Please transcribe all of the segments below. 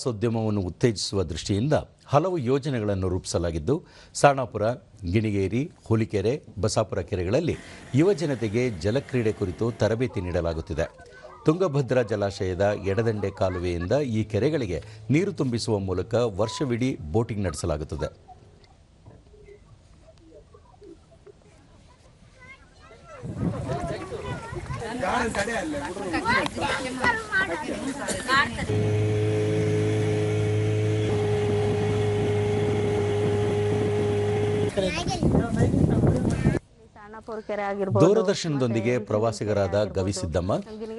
ಪ್ರವಾಸೋದ್ಯಮವನ್ನು ಉತ್ತೇಜಿಸುವ ದೃಷ್ಟಿಯಿಂದ ಹಲವು ಯೋಜನೆಗಳನ್ನು ರೂಪಿಸಲಾಗಿದ್ದು, ಸಾಣಾಪುರ, ಗಿಣಿಗೇರಿ, ಹುಲಿಕೆರೆ, ಬಸಾಪುರ ಕೆರೆಗಳಲ್ಲಿ ಯುವಜನತೆಗೆ ಜಲಕ್ರೀಡೆ ಕುರಿತು ತರಬೇತಿ ನೀಡಲಾಗುತ್ತಿದೆ. ತುಂಗಭದ್ರಾ ಜಲಾಶಯದ ಎಡದಂಡೆ ಕಾಲುವೆಯಿಂದ ಈ ಕೆರೆಗಳಿಗೆ ನೀರು ತುಂಬಿಸುವ ಮೂಲಕ ವರ್ಷವಿಡೀ ಬೋಟಿಂಗ್ ನಡೆಸಲಾಗುತ್ತದೆ. ದೂರದರ್ಶನದೊಂದಿಗೆ ಪ್ರವಾಸಿಗರಾದ ಗವಿಸಿದ್ದಮ್ಮ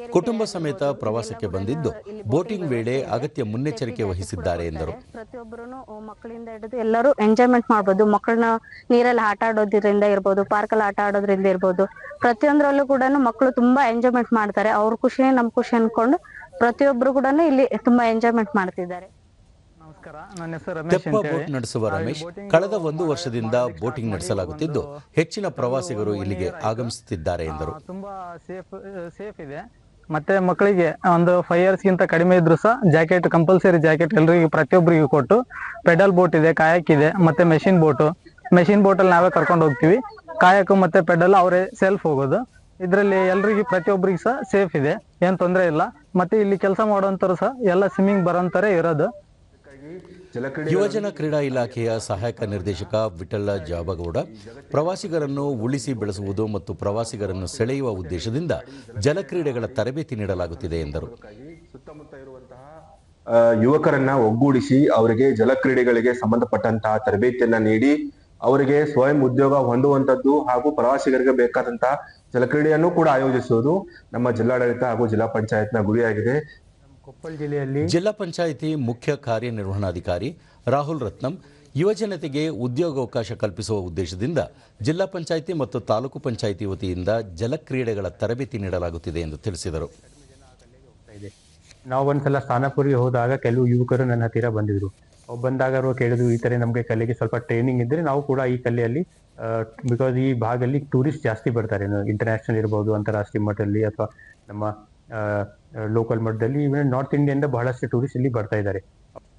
ಕುಟುಂಬ ಸಮೇತ ಪ್ರವಾಸಕ್ಕೆ ಬಂದಿದ್ದು ಬೋಟಿಂಗ್ ವೇಳೆ ಅಗತ್ಯ ಮುನ್ನೆಚ್ಚರಿಕೆ ವಹಿಸಿದ್ದಾರೆ ಎಂದರು. ಪ್ರತಿಯೊಬ್ಬರು ಮಕ್ಕಳಿಂದ ಹಿಡಿದು ಎಲ್ಲರೂ ಎಂಜಾಯ್ಮೆಂಟ್ ಮಾಡಬಹುದು ಮಕ್ಕಳನ್ನ ನೀರಲ್ಲಿ ಆಟ ಆಡೋದ್ರಿಂದ ಇರ್ಬೋದು ಪಾರ್ಕಲ್ಲಿ ಆಟ ಆಡೋದ್ರಿಂದ ಇರ್ಬೋದು. ಪ್ರತಿಯೊಂದರಲ್ಲೂ ಕೂಡ ಮಕ್ಕಳು ತುಂಬಾ ಎಂಜಾಯ್ಮೆಂಟ್ ಮಾಡ್ತಾರೆ. ಅವ್ರ ಖುಷಿ ನಮ್ ಖುಷಿ ಅನ್ಕೊಂಡು ಪ್ರತಿಯೊಬ್ರು ಕೂಡ ಇಲ್ಲಿ ತುಂಬಾ ಎಂಜಾಯ್ಮೆಂಟ್ ಮಾಡ್ತಿದ್ದಾರೆ ನಮಸ್ಕಾರ ನನ್ನ ಹೆಸರು ರಮೇಶ್ ತೆಪ್ಪ ಬೋಟ್ ನಡೆಸುವ ರಮೇಶ್. ಕಳೆದ ಒಂದು ವರ್ಷದಿಂದ ಬೋಟಿಂಗ್ ನಡೆಸಲಾಗುತ್ತಿದ್ದು. ಹೆಚ್ಚಿನ ಪ್ರವಾಸಿಗರು ಇಲ್ಲಿಗೆ ಆಗಮಿಸುತ್ತಿದ್ದಾರೆ ಎಂದರು. ತುಂಬಾ ಸೇಫ್ ಸೇಫ್ ಇದೆ. ಮತ್ತೆ ಮಕ್ಕಳಿಗೆ ಒಂದು ಫೈವ್ ಇಯರ್ಸ್ಗಿಂತ ಕಡಿಮೆ ಇದ್ರು ಸಹ ಜಾಕೆಟ್ ಕಂಪಲ್ಸರಿ ಜಾಕೆಟ್ ಎಲ್ಲರಿಗೂ ಪ್ರತಿಯೊಬ್ಬರಿಗೂ ಕೊಟ್ಟು ಪೆಡಲ್ ಬೋಟ್ ಇದೆ ಕಾಯಕ್ ಇದೆ ಮತ್ತೆ ಮೆಷಿನ್ ಬೋಟು. ಮೆಷಿನ್ ಬೋಟಲ್ಲಿ ನಾವೇ ಕರ್ಕೊಂಡು ಹೋಗ್ತೀವಿ. ಕಾಯಕ್ ಮತ್ತೆ ಪೆಡಲ್ ಅವರೇ ಸೆಲ್ಫ್ ಹೋಗೋದು. ಇದರಲ್ಲಿ ಎಲ್ರಿಗೂ ಪ್ರತಿಯೊಬ್ಬರಿಗೂ ಸಹ ಸೇಫ್ ಇದೆ. ಏನ್ ತೊಂದರೆ ಇಲ್ಲ. ಮತ್ತೆ ಇಲ್ಲಿ ಕೆಲಸ ಮಾಡೋಂಥವ್ರು ಸಹ ಎಲ್ಲ ಸ್ವಿಮ್ಮಿಂಗ್ ಬರೋಂತಾರೆ ಇರೋದು. ಯುವಜನ ಕ್ರೀಡಾ ಇಲಾಖೆಯ ಸಹಾಯಕ ನಿರ್ದೇಶಕ ವಿಠಲ ಜಾಬಗೌಡ ಪ್ರವಾಸಿಗರನ್ನು ಉಳಿಸಿ ಬೆಳೆಸುವುದು ಮತ್ತು ಪ್ರವಾಸಿಗರನ್ನು ಸೆಳೆಯುವ ಉದ್ದೇಶದಿಂದ ಜಲಕ್ರೀಡೆಗಳ ತರಬೇತಿ ನೀಡಲಾಗುತ್ತಿದೆ ಎಂದರು. ಸುತ್ತಮುತ್ತ ಇರುವಂತಹ ಆ, ಯುವಕರನ್ನ ಒಗ್ಗೂಡಿಸಿ ಅವರಿಗೆ ಜಲಕ್ರೀಡೆಗಳಿಗೆ ಸಂಬಂಧಪಟ್ಟಂತಹ ತರಬೇತಿಯನ್ನ ನೀಡಿ ಅವರಿಗೆ ಸ್ವಯಂ ಉದ್ಯೋಗ ಹೊಂದುವಂತದ್ದು ಹಾಗೂ ಪ್ರವಾಸಿಗರಿಗೆ ಬೇಕಾದಂತಹ ಜಲಕ್ರೀಡೆಯನ್ನು ಕೂಡ ಆಯೋಜಿಸುವುದು ನಮ್ಮ ಜಿಲ್ಲಾಡಳಿತ ಹಾಗೂ ಜಿಲ್ಲಾ ಪಂಚಾಯತ್ನ ಗುರಿಯಾಗಿದೆ. ಕೊಪ್ಪಳ ಜಿಲ್ಲೆಯಲ್ಲಿ ಜಿಲ್ಲಾ ಪಂಚಾಯಿತಿ ಮುಖ್ಯ ಕಾರ್ಯನಿರ್ವಹಣಾಧಿಕಾರಿ ರಾಹುಲ್ ರತ್ನಂ ಯುವಜನತೆಗೆ ಉದ್ಯೋಗಾವಕಾಶ ಕಲ್ಪಿಸುವ ಉದ್ದೇಶದಿಂದ ಜಿಲ್ಲಾ ಪಂಚಾಯಿತಿ ಮತ್ತು ತಾಲೂಕು ಪಂಚಾಯಿತಿ ವತಿಯಿಂದ ಜಲಕ್ರೀಡೆಗಳ ತರಬೇತಿ ನೀಡಲಾಗುತ್ತಿದೆ ಎಂದು ತಿಳಿಸಿದರು. ನಾವು ಒಂದ್ಸಲ ಸ್ಥಾನಪುರಿಗೆ ಹೋದಾಗ ಕೆಲವು ಯುವಕರು ನನ್ನ ಹತ್ತಿರ ಬಂದಿದ್ರು. ಬಂದಾಗ ಅವರು ಕೇಳಿದ್ರು ಈ ತರ ನಮಗೆ ಕಲೆಗೆ ಸ್ವಲ್ಪ ಟ್ರೈನಿಂಗ್ ಇದ್ರೆ ನಾವು ಕೂಡ ಈ ಕಲೆಯಲ್ಲಿ ಬಿಕಾಸ್ ಈ ಭಾಗದಲ್ಲಿ ಟೂರಿಸ್ಟ್ ಜಾಸ್ತಿ ಬರ್ತಾರೆ. ಇಂಟರ್ನ್ಯಾಷನಲ್ ಇರ್ಬೋದು ಅಂತಾರಾಷ್ಟ್ರೀಯ ಮಟ್ಟದಲ್ಲಿ ಅಥವಾ ನಮ್ಮ ಲೋಕಲ್ ಮಟ್ಟದಲ್ಲಿ ಇವನ್ ನಾರ್ತ್ ಇಂಡಿಯಿಂದ ಬಹಳಷ್ಟು ಟೂರಿಸ್ಟ್ ಇಲ್ಲಿ ಬರ್ತಾ ಇದ್ದಾರೆ.